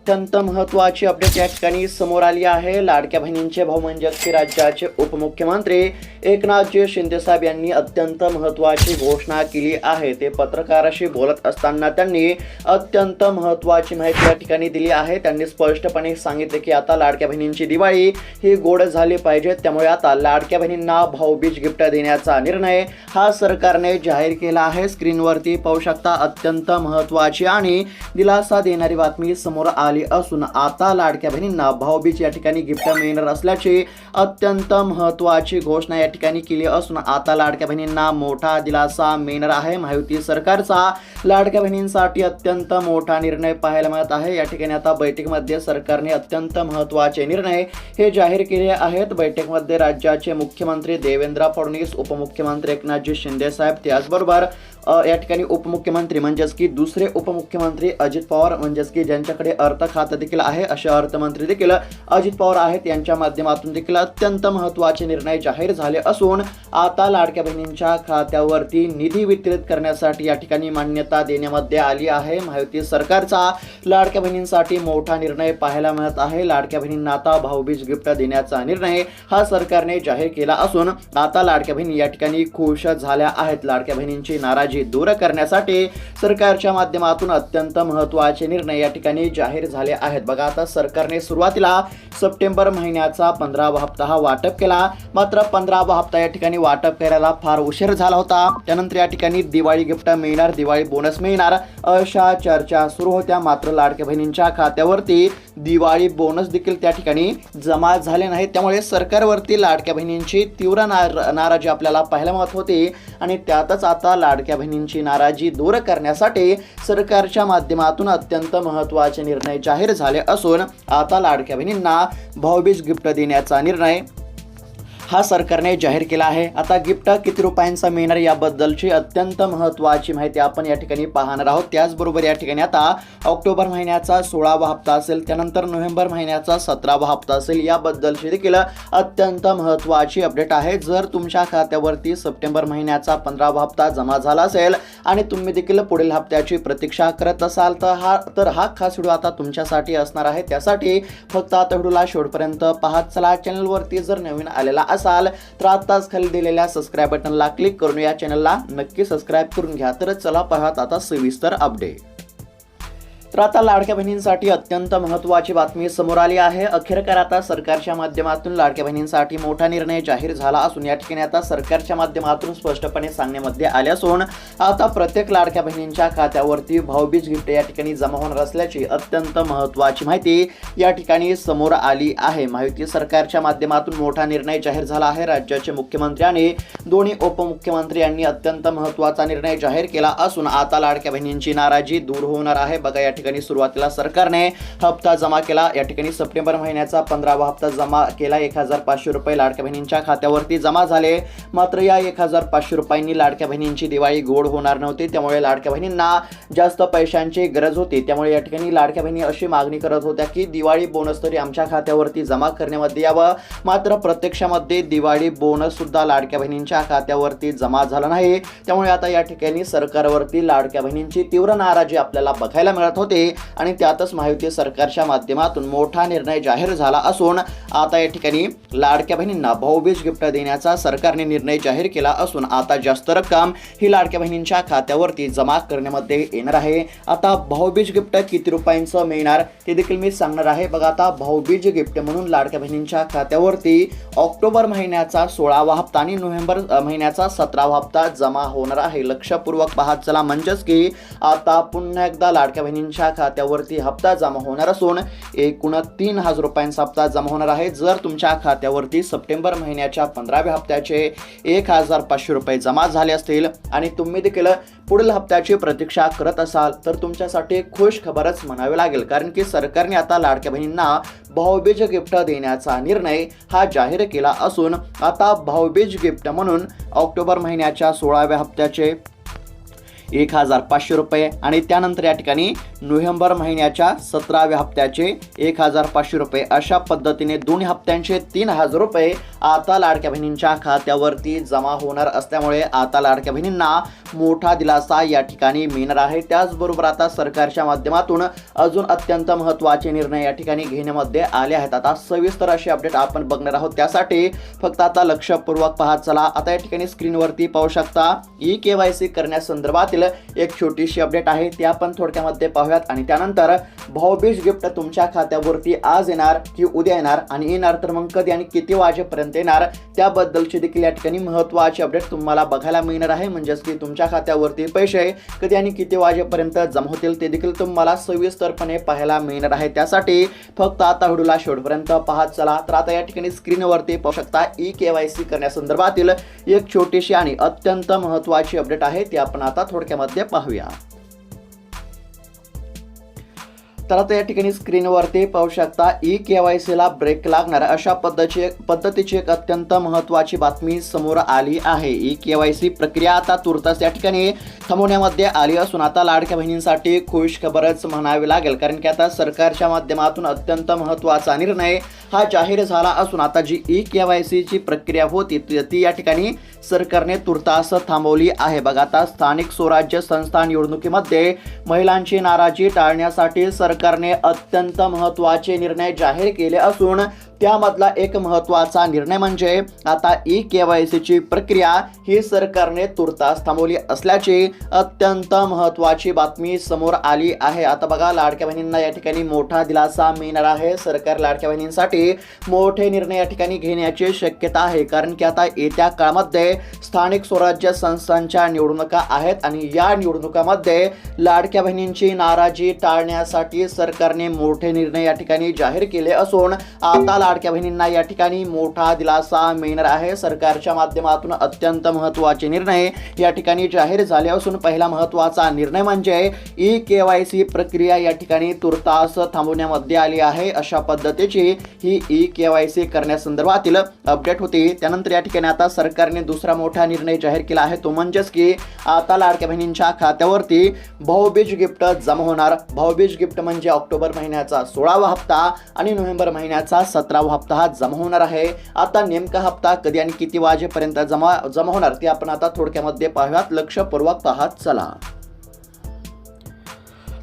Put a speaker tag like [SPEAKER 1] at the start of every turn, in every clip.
[SPEAKER 1] अत्यंत महत्वाची अपडेट या ठिकाणी समोर आली आहे. लाडक्या बहिणींचे भाऊ म्हणजेच की राज्याचे उपमुख्यमंत्री एकनाथजी शिंदेसाहेब यांनी अत्यंत महत्वाची घोषणा केली आहे. ते पत्रकाराशी बोलत असताना त्यांनी अत्यंत महत्वाची माहिती या ठिकाणी दिली आहे. त्यांनी स्पष्टपणे सांगितले की आता लाडक्या बहिणींची दिवाळी ही गोड झाली पाहिजे. त्यामुळे आता लाडक्या बहिणींना भाऊबीज गिफ्ट देण्याचा निर्णय हा सरकारने जाहीर केला आहे. स्क्रीनवरती पाहू शकता अत्यंत महत्वाची आणि दिलासा देणारी बातमी समोर आली असून आता लाडक्या बहिणींना भाऊबीज या ठिकाणी गिफ्ट मिळणार असल्याची अत्यंत महत्वाची घोषणा या ठिकाणी केली असून आता लाडक्या बहिणींना मोठा दिलासा मिळणार आहे. महायुती सरकारचा लाडक्या बहिणींसाठी अत्यंत मोठा निर्णय पाहायला मिळत आहे. या ठिकाणी आता बैठकीमध्ये सरकारने अत्यंत महत्त्वाचे निर्णय हे जाहीर केले आहेत. बैठकीमध्ये राज्याचे मुख्यमंत्री देवेंद्र फडणवीस उपमुख्यमंत्री एकनाथजी शिंदे साहेब त्याचबरोबर या ठिकाणी उपमुख्यमंत्री म्हणजेच की दुसरे उपमुख्यमंत्री अजित पवार म्हणजेच की ज्यांच्याकडे अर्थ खातं देखील आहे असे अर्थमंत्री देखील अजित पवार आहेत. यांच्या माध्यमातून देखील अत्यंत महत्त्वाचे निर्णय जाहीर झाले असून आता लाडक्या बहिणींच्या खात्यावरती निधी वितरित करण्यासाठी या ठिकाणी मान्यता देण्यामध्ये आली आहे. महायुती सरकारचा लाडक्या बहिणींसाठी मोठा निर्णय पाहायला मिळत आहे. लाडक्या बहिणींना आता भाऊबीज गिफ्ट देण्याचा निर्णय हा सरकारने जाहीर केला असून आता लाडक्या बहिणी या ठिकाणी खुश झाल्या आहेत. लाडक्या बहिणींची नाराजी दूर करण्यासाठी सरकारच्या माध्यमातून अत्यंत महत्त्वाचे निर्णय या ठिकाणी जाहीर झाले आहेत. बघा आता सरकारने सुरुवातीला सप्टेंबर महिन्याचा पंधरावा हप्ता हा वाटप केला. मात्र पंधरावा हप्ता या ठिकाणी वाटप करायला फार उशीर झाला होता. त्यानंतर या ठिकाणी दिवाळी गिफ्ट मिळणार दिवाळी बोनस मिळणार अशा चर्चा सुरू होत्या. मात्र लाडक्या बहिणींच्या खात्यावरती दिवाळी बोनस देखील त्या ठिकाणी जमा झाले नाहीत. त्यामुळे सरकारवरती लाडक्या बहिणींची तीव्र नार नाराजी आपल्याला पाहायला मिळत होती. आणि त्यातच आता लाडक्या बहिणींची नाराजी दूर करण्यासाठी सरकारच्या माध्यमातून अत्यंत महत्त्वाचे निर्णय जाहीर झाले असून आता लाडक्या बहिणींना भाऊबीज गिफ्ट देण्याचा निर्णय हा सरकारने जाहीर केला आहे. आता गिफ्ट किती रुपयांचा मिळणार याबद्दलची अत्यंत महत्त्वाची माहिती आपण या ठिकाणी पाहणार आहोत. त्याचबरोबर या ठिकाणी आता ऑक्टोबर महिन्याचा सोळावा हप्ता असेल त्यानंतर नोव्हेंबर महिन्याचा सतरावा हप्ता असेल याबद्दलची देखील अत्यंत महत्त्वाची अपडेट आहे. जर तुमच्या खात्यावरती सप्टेंबर महिन्याचा पंधरावा हप्ता जमा झाला असेल आणि तुम्ही देखील पुढील हप्त्याची प्रतीक्षा करत असाल तर हा तर हा खास व्हिडिओ आता तुमच्यासाठी असणार आहे. त्यासाठी फक्त आता व्हिडिओला शेवटपर्यंत पाहत चला. चॅनलवरती जर नवीन आलेला असेल तर आताच खाली दिलेल्या सबस्क्राईब बटनला क्लिक करून या चॅनलला नक्की सबस्क्राईब करून घ्या. तर चला पाहत आता सविस्तर अपडेट तर आता लाडक्या बहिणींसाठी अत्यंत महत्त्वाची बातमी समोर आली आहे. अखेरकार आता सरकारच्या माध्यमातून लाडक्या बहिणींसाठी मोठा निर्णय जाहीर झाला असून या ठिकाणी आता सरकारच्या माध्यमातून स्पष्टपणे सांगण्यामध्ये आले असून आता प्रत्येक लाडक्या बहिणींच्या खात्यावरती भाऊबीज गिफ्ट या ठिकाणी जमा होणार असल्याची अत्यंत महत्त्वाची माहिती या ठिकाणी समोर आली आहे. माहिती सरकारच्या माध्यमातून मोठा निर्णय जाहीर झाला आहे. राज्याचे मुख्यमंत्री आणि दोन्ही उपमुख्यमंत्री यांनी अत्यंत महत्त्वाचा निर्णय जाहीर केला असून आता लाडक्या बहिणींची नाराजी दूर होणार आहे. बघा या ठिकाणी सुरुवातीला सरकारने हप्ता जमा केला. या ठिकाणी सप्टेंबर महिन्याचा पंधरावा हप्ता जमा केला. एक हजार पाचशे रुपये लाडक्या बहिणींच्या खात्यावरती जमा झाले. मात्र या एक हजार पाचशे रुपयांनी लाडक्या बहिणींची दिवाळी गोड होणार नव्हती. त्यामुळे लाडक्या बहिणींना जास्त पैशांची गरज होती. त्यामुळे या ठिकाणी लाडक्या बहिणी अशी मागणी करत होत्या की दिवाळी बोनस तरी आमच्या खात्यावरती जमा करण्यामध्ये यावं. मात्र प्रत्यक्षामध्ये दिवाळी बोनस सुद्धा लाडक्या बहिणींच्या खात्यावरती जमा झाला नाही. त्यामुळे आता या ठिकाणी सरकारवरती लाडक्या बहिणींची तीव्र नाराजी आपल्याला बघायला मिळत होती. आणि त्यातच महायुती सरकारच्या माध्यमातून मोठा निर्णय जाहीर झाला असून आता या ठिकाणी लाडक्या बहिणींना भाऊबीज गिफ्ट देण्याचा सरकारने निर्णय जाहीर केला असून आता जास्त रक्कम ही लाडक्या बहिणींच्या खात्यावरती जमा करण्यामध्ये येणार आहे. आता भाऊबीज गिफ्ट किती रुपयांचं मिळणार ते देखील मी सांगणार आहे. बघा आता भाऊबीज गिफ्ट म्हणून लाडक्या बहिणींच्या खात्यावरती ऑक्टोबर महिन्याचा सोळावा हप्ता आणि नोव्हेंबर महिन्याचा सतरावा हप्ता जमा होणार आहे. लक्षपूर्वक पाहत चला म्हणजेच की आता पुन्हा एकदा लाडक्या बहिणींच्या खात्यावरती हप्ता जमा होणार असून एकूण तीन हजार रुपयांचा हप्ता जमा होणार आहे. जर तुमच्या खात्यावरती सप्टेंबर महिन्याच्या पंधराव्या हप्त्याचे एक हजार पाचशे रुपये जमा झाले असतील आणि तुम्ही देखील पुढील हप्त्याची प्रतीक्षा करत असाल तर तुमच्यासाठी खुश खबरच म्हणावी लागेल. कारण की सरकारने आता लाडक्या बहिणींना भाऊबीज गिफ्ट देण्याचा निर्णय हा जाहीर केला असून आता भाऊबीज गिफ्ट म्हणून ऑक्टोबर महिन्याच्या सोळाव्या हप्त्याचे एक हजार पाचशे रुपये आणि त्यानंतर या ठिकाणी नोव्हेंबर महिन्याच्या सतराव्या हप्त्याचे एक हजार पाचशे रुपये. अशा पद्धतीने दोन्ही हप्त्यांचे तीन हजार रुपये आता लाडक्या बहिणींच्या खात्यावरती जमा होणार असल्यामुळे आता लाडक्या बहिणींना मोठा दिलासा या ठिकाणी मिळणार आहे. त्याचबरोबर आता सरकारच्या माध्यमातून अजून अत्यंत महत्त्वाचे निर्णय या ठिकाणी घेण्यामध्ये आले आहेत. आता सविस्तर अशी अपडेट आपण बघणार आहोत. त्यासाठी फक्त आता लक्षपूर्वक पाहत चला. आता या ठिकाणी स्क्रीनवरती पाहू शकता ई के वाय सी करण्यासंदर्भातील एक छोटीशी अपडेट आहे ती आपण थोडक्यामध्ये पाहूयात. आणि त्यानंतर भाऊबीज गिफ्ट तुमच्या खात्यावरती आज येणार की उद्या येणार आणि येणार तर मग कधी आणि किती वाजेपर्यंत येणार त्याबद्दलची देखील या ठिकाणी महत्त्वाची अपडेट तुम्हाला बघायला मिळणार आहे. म्हणजेच की तुमच्या खात्यावरती पैसे कधी आणि किती वाजेपर्यंत जमा होतील ते देखील तुम्हाला सविस्तरपणे पाहायला मिळणार आहे. त्यासाठी फक्त आता व्हिडिओला शेवटपर्यंत पाहत चला. तर आता या ठिकाणी स्क्रीनवरती पाहू शकता ई के वाय सी करण्यासंदर्भातील एक छोटीशी आणि अत्यंत महत्त्वाची अपडेट आहे ती आपण आता थोडक्यामध्ये पाहूया. तर आता या ठिकाणी स्क्रीनवरती पाहू शकता ई के वाय सीला ब्रेक लागणार. अशा पद्धतीची पद्धतीची एक अत्यंत महत्त्वाची बातमी समोर आली आहे. ई के वाय सी प्रक्रिया आता तुर्तास या ठिकाणी थांबवण्यामध्ये आली असून आता लाडक्या बहिणींसाठी खुश खबरच म्हणावी लागेल कारण की आता सरकारच्या माध्यमातून अत्यंत महत्त्वाचा निर्णय हा जाहीर झाला असून आता जी ई के वाय सीची प्रक्रिया होती ती ती या ठिकाणी सरकारने तुर्तास थांबवली आहे. बघा आता स्थानिक स्वराज्य संस्था निवडणुकीमध्ये महिलांची नाराजी टाळण्यासाठी सरकारने अत्यंत महत्त्वाचे निर्णय जाहीर केले असून त्यामधला एक महत्त्वाचा निर्णय म्हणजे आता ई के वाय सीची प्रक्रिया ही सरकारने तुर्तास थांबवली असल्याची अत्यंत महत्त्वाची बातमी समोर आली आहे. आता बघा लाडक्या बहिणींना या ठिकाणी मोठा दिलासा मिळणार आहे. सरकार लाडक्या बहिणींसाठी मोठे निर्णय या ठिकाणी घेण्याची शक्यता आहे. कारण की आता येत्या काळामध्ये स्थानिक स्वराज्य संस्थांच्या निवडणुका आहेत आणि या निवडणुकामध्ये लाडक्या बहिणींची नाराजी टाळण्यासाठी सरकारने मोठे निर्णय या ठिकाणी जाहीर केले असून आता लाडक्या बहिणींना या ठिकाणी मोठा दिलासा मिळणार आहे. सरकारच्या माध्यमातून अत्यंत महत्त्वाचे निर्णय या ठिकाणी जाहीर झाले असून पहिला महत्त्वाचा निर्णय म्हणजे ई के वाय सी प्रक्रिया या ठिकाणी तुर्तास थांबवण्यामध्ये आली आहे. अशा पद्धतीची ही ई के वाय सी करण्यासंदर्भातील अपडेट होती. त्यानंतर या ठिकाणी आता सरकारने दुसरा मोठा निर्णय जाहीर केला आहे. तो म्हणजेच की आता लाडक्या बहिणींच्या खात्यावरती भाऊबीज गिफ्ट जमा होणार. भाऊबीज गिफ्ट म्हणजे ऑक्टोबर महिन्याचा सोळावा हप्ता आणि नोव्हेंबर महिन्याचा सतरा सतरावा हप्ता हा जमा होणार आहे. आता नेमका हप्ता कधी आणि किती वाजेपर्यंत जमा जमा होणार ते आपण आता थोडक्यामध्ये पाहूयात. लक्षपूर्वक पाहत चला.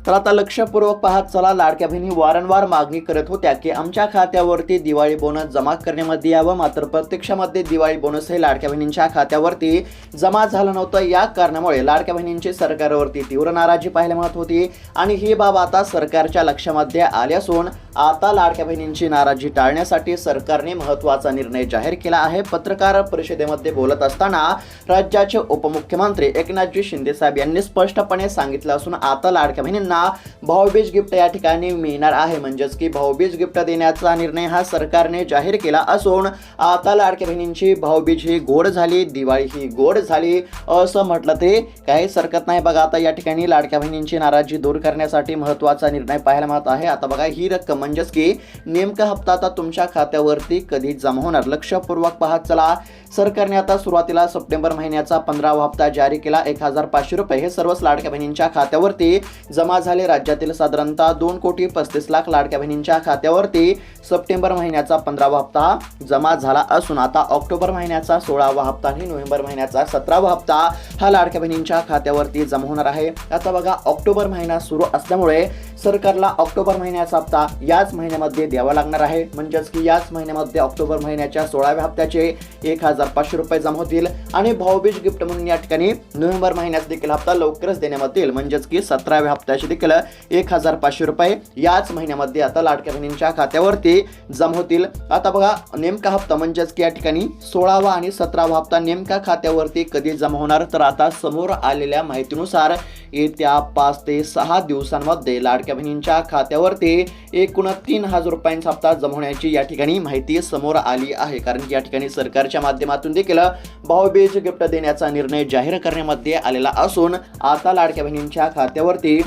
[SPEAKER 1] तर आता लक्षपूर्वक पाहत चला. लाडक्या बहिणी वारंवार मागणी करत होत्या की आमच्या खात्यावरती दिवाळी बोनस जमा करण्यामध्ये यावं. मात्र प्रत्यक्षामध्ये दिवाळी बोनस हे लाडक्या बहिणींच्या खात्यावरती जमा झालं नव्हतं. या कारणामुळे लाडक्या बहिणींची सरकारवरती तीव्र नाराजी पाहायला मिळत होती. आणि ही बाब आता सरकारच्या लक्षामध्ये आली असून आता लाडक्या बहिणींची नाराजी टाळण्यासाठी सरकारने महत्त्वाचा निर्णय जाहीर केला आहे. पत्रकार परिषदेमध्ये बोलत असताना राज्याचे उपमुख्यमंत्री एकनाथजी शिंदेसाहेब यांनी स्पष्टपणे सांगितलं असून आता लाडक्या बहिणींना भाऊबीज गिफ्ट या ठिकाणी मिळणार आहे. म्हणजेच की भाऊबीज गिफ्ट देण्याचा निर्णय हा सरकारने जाहीर केला असून आता लाडक्या बहिणींची भाऊबीज ही गोड झाली दिवाळी ही गोड झाली असं म्हटलं ते काहीच सरकत नाही. बघा आता या ठिकाणी लाडक्या बहिणींची नाराजी दूर करण्यासाठी महत्त्वाचा निर्णय पाहायला मिळत आहे. आता बघा ही रक्कम म्हणजेच की नेमका हप्ता आता तुमच्या खात्यावरती कधी जमा होणार? लक्षपूर्वक पाहत चला. सरकारने आता सुरुवातीला सप्टेंबर महिन्याचा पंधरावा हप्ता जारी केला. एक हजार पाचशे रुपये हे सर्वच लाडक्या बहिणींच्या खात्यावरती जमा झाले. राज्यातील साधारणतः दोन कोटी पस्तीस लाख लाडक्या बहिणींच्या खात्यावरती सप्टेंबर महिन्याचा पंधरावा हप्ता जमा झाला असून आता ऑक्टोबर महिन्याचा सोळावा हप्ता आणि नोव्हेंबर महिन्याचा सतरावा हप्ता हा लाडक्या बहिणींच्या खात्यावरती जमा होणार आहे. आता बघा ऑक्टोबर महिना सुरू असल्यामुळे सरकारला ऑक्टोबर महिन्याचा हप्ता याच महिन्यामध्ये द्यावा लागणार आहे. म्हणजेच की याच महिन्यामध्ये ऑक्टोबर महिन्याच्या सोळाव्या हप्त्याचे एक हजार पाचशे रुपये जमा होतील आणि भाऊबीज गिफ्ट म्हणून या ठिकाणी नोव्हेंबर महिन्यात देखील हप्ता लवकरच देण्यात येईल. म्हणजेच की सतराव्या हप्त्याचे देखील एक हजार पाचशे रुपये याच महिन्यामध्ये आता लाडक्या बहिणींच्या खात्यावरती जमा होतील. आता बघा नेमका हप्ता म्हणजेच की या ठिकाणी सोळावा आणि सतरावा हप्ता नेमका खात्यावरती कधी जमा होणार? तर आता समोर आलेल्या माहितीनुसार येत्या पाच ते सहा दिवसांमध्ये लाडक्या बहिणींच्या खात्यावरती एकूण तीन हजार रुपयांचा हप्ता जमा होण्याची या ठिकाणी माहिती समोर आली आहे. कारण की या ठिकाणी सरकारच्या माध्यमातून देखील भाऊबीज गिफ्ट देण्याचा निर्णय जाहीर करण्यामध्ये आलेला असून आता लाडक्या बहिणींच्या खात्यावरती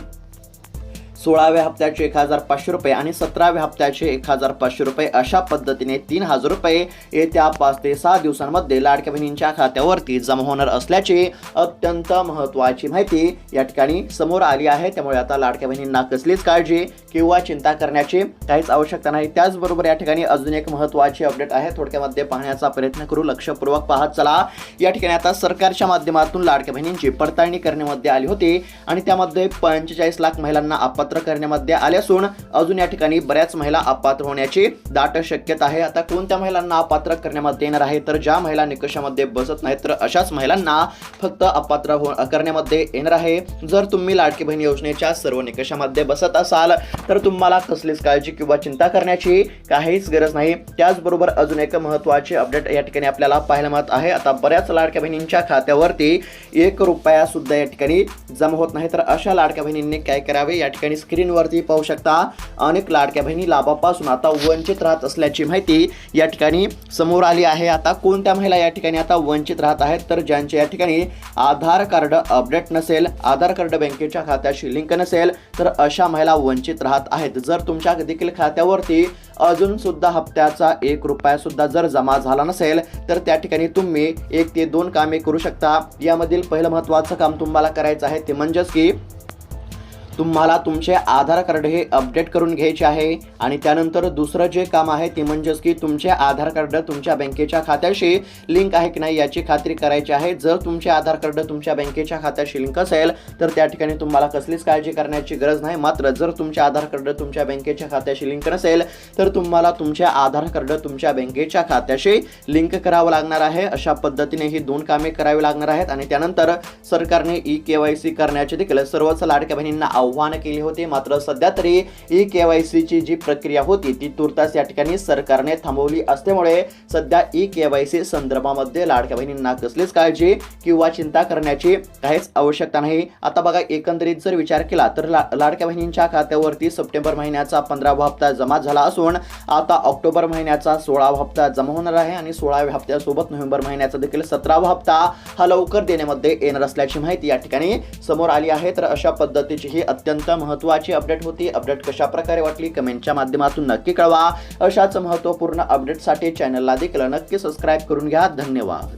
[SPEAKER 1] सोळाव्या हप्त्याचे एक हजार पाचशे रुपये आणि सतराव्या हप्त्याचे एक हजार पाचशे रुपये अशा पद्धतीने तीन हजार रुपये येत्या पाच ते सहा दिवसांमध्ये लाडक्या बहिणींच्या खात्यावरती जमा होणार असल्याची अत्यंत महत्त्वाची माहिती या ठिकाणी समोर आली आहे. त्यामुळे आता लाडक्या बहिणींना कसलीच काळजी किंवा चिंता करण्याची काहीच आवश्यकता नाही. त्याचबरोबर या ठिकाणी अजून एक महत्त्वाची अपडेट आहे. थोडक्यामध्ये पाहण्याचा प्रयत्न करू. लक्षपूर्वक पाहत चला. या ठिकाणी आता सरकारच्या माध्यमातून लाडक्या बहिणींची पडताळणी करण्यामध्ये आली होती आणि त्यामध्ये पंचेचाळीस लाख महिलांना अपात्र करण्यामध्ये आले असून अजून या ठिकाणी बऱ्याच महिला अपात्र होण्याची दाट शक्यता आहे. आता कोणत्या महिलांना अपात्र करण्यामध्ये येणार आहे? तर ज्या महिला निकषामध्ये बसत नाहीत तर अशाच महिलांना फक्त अपात्र हो करण्यामध्ये येणार आहे. जर तुम्ही लाडकी बहीण योजनेच्या सर्व निकषामध्ये बसत असाल तर तुम्हाला कसलीच काळजी किंवा चिंता करण्याची काहीच गरज नाही. त्याचबरोबर अजून एक महत्त्वाचे अपडेट या ठिकाणी आपल्याला पाहायला मिळत आहे. आता बऱ्याच लाडक्या बहिणींच्या खात्यावरती एक रुपया सुद्धा या ठिकाणी जमा होत नाही. तर अशा लाडक्या बहिणींनी काय करावे? या ठिकाणी स्क्रीनवरती पाहू शकता. अनेक लाडक्या बहिणी लाभापासून आता वंचित राहत असल्याची माहिती या ठिकाणी समोर आली आहे. आता कोणत्या महिला या ठिकाणी आता वंचित राहत आहेत? तर ज्यांचे या ठिकाणी आधार कार्ड अपडेट नसेल आधार कार्ड बँकेच्या खात्याशी लिंक नसेल तर अशा महिला वंचित राहत आहेत. जर तुमच्या देखील खात्यावरती अजून सुद्धा हप्त्याचा एक रुपया सुद्धा जर जमा झाला नसेल तर त्या ठिकाणी तुम्ही एक ते दोन कामे करू शकता. यामधील पहिलं महत्त्वाचं काम तुम्हाला करायचं आहे ते म्हणजेच की तुम्हाला तुमचे आधार कार्ड हे अपडेट करून घ्यायचे आहे आणि त्यानंतर दुसरं जे काम आहे ते म्हणजेच की तुमचे आधार कार्ड तुमच्या बँकेच्या खात्याशी लिंक आहे की नाही याची खात्री करायची आहे. जर तुमचे आधार कार्ड तुमच्या बँकेच्या खात्याशी लिंक असेल तर त्या ठिकाणी तुम्हाला कसलीच काळजी करण्याची गरज नाही. मात्र जर तुमचे आधार कार्ड तुमच्या बँकेच्या खात्याशी लिंक नसेल तर तुम्हाला तुमचे आधार कार्ड तुमच्या बँकेच्या खात्याशी लिंक करावं लागणार आहे. अशा पद्धतीने ही दोन कामे करावी लागणार आहेत आणि त्यानंतर सरकारने ई के वाय सी करण्याचे देखील सर्वच लाडक्या बहिणींना आव्हान केले होते. मात्र सध्या तरी ई के वाय सीची जी प्रक्रिया होती ती तुर्तास या ठिकाणी सरकारने थांबवली असल्यामुळे सध्या ई के वाय सी संदर्भामध्ये लाडक्या बहिणींना कसलीच काळजी किंवा चिंता करण्याची काहीच आवश्यकता नाही. आता बघा एकंदरीत जर विचार केला तर ला लाडक्या बहिणींच्या खात्यावरती सप्टेंबर महिन्याचा पंधरावा हप्ता जमा झाला असून आता ऑक्टोबर महिन्याचा सोळावा हप्ता जमा होणार आहे आणि सोळाव्या हप्त्यासोबत नोव्हेंबर महिन्याचा देखील सतरावा हप्ता हा लवकर देण्यामध्ये येणार असल्याची माहिती या ठिकाणी समोर आली आहे. तर अशा पद्धतीची ही अत्यंत महत्त्वाची अपडेट होती. अपडेट कशा प्रकारे वाटली? कमेंटच्या माध्यमातून नक्की कळवा. अशाच महत्त्वपूर्ण अपडेटसाठी चॅनलला देखील नक्की सबस्क्राईब करून घ्या. धन्यवाद.